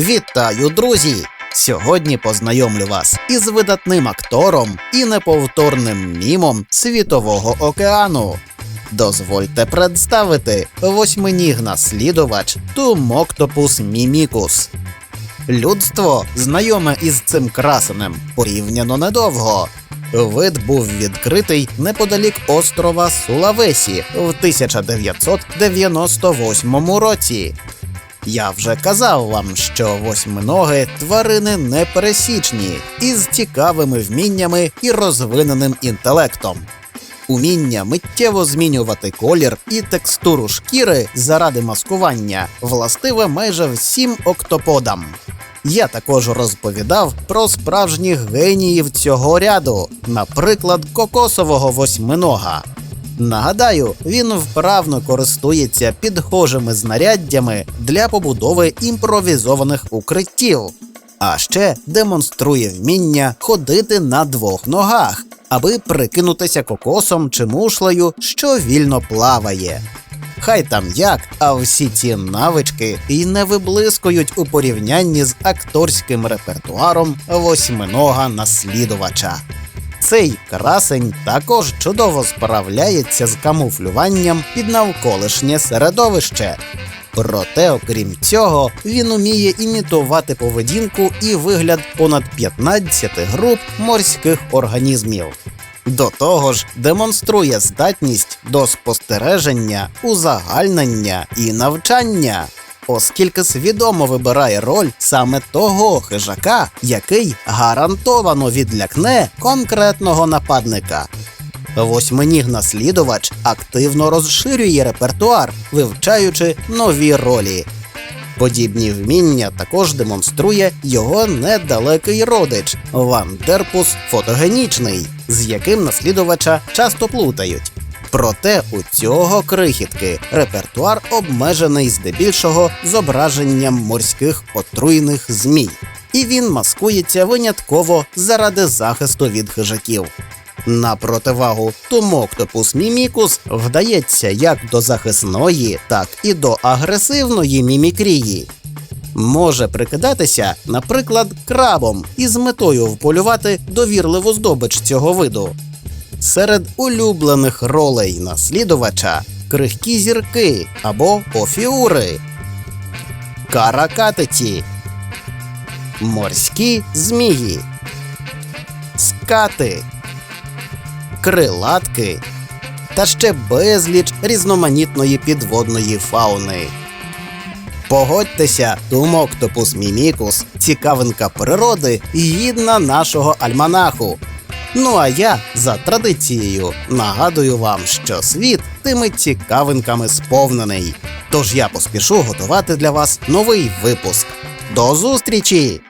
Вітаю, друзі! Сьогодні познайомлю вас із видатним актором і неповторним мімом світового океану. Дозвольте представити восьминіг наслідувач Тумоктопус мімікус. Людство знайоме із цим красенем порівняно недовго. Вид був відкритий неподалік острова Сулавесі в 1998 році. Я вже казав вам, що восьминоги тварини непересічні, із цікавими вміннями і розвиненим інтелектом. Уміння миттєво змінювати колір і текстуру шкіри заради маскування властиве майже всім октоподам. Я також розповідав про справжніх геніїв цього ряду, наприклад, кокосового восьминога. Нагадаю, він вправно користується підхожими знаряддями для побудови імпровізованих укриттів, а ще демонструє вміння ходити на двох ногах, аби прикинутися кокосом чи мушлею, що вільно плаває. Хай там як, а всі ці навички і не виблискують у порівнянні з акторським репертуаром восьминога наслідувача. Цей красень також чудово справляється з камуфлюванням під навколишнє середовище. Проте, окрім цього, він уміє імітувати поведінку і вигляд понад 15 груп морських організмів. До того ж, демонструє здатність до спостереження, узагальнення і навчання, оскільки свідомо вибирає роль саме того хижака, який гарантовано відлякне конкретного нападника. Восьминіг наслідувач активно розширює репертуар, вивчаючи нові ролі. Подібні вміння також демонструє його недалекий родич Вандерпус фотогенічний, з яким наслідувача часто плутають. Проте у цього крихітки репертуар обмежений здебільшого зображенням морських отруйних змій, і він маскується винятково заради захисту від хижаків. На противагу Тумоктопус мімікус вдається як до захисної, так і до агресивної мімікрії. Може прикидатися, наприклад, крабом із метою вполювати довірливу здобич цього виду. Серед улюблених ролей наслідувача крихкі зірки або офіури, каракатиці, морські змії, скати. Крилатки. Та ще безліч різноманітної підводної фауни. Погодьтеся, Тумоктопус мімікус, цікавинка природи, гідна нашого альманаху. Ну а я за традицією нагадую вам, що світ тими цікавинками сповнений. Тож я поспішу готувати для вас новий випуск. До зустрічі!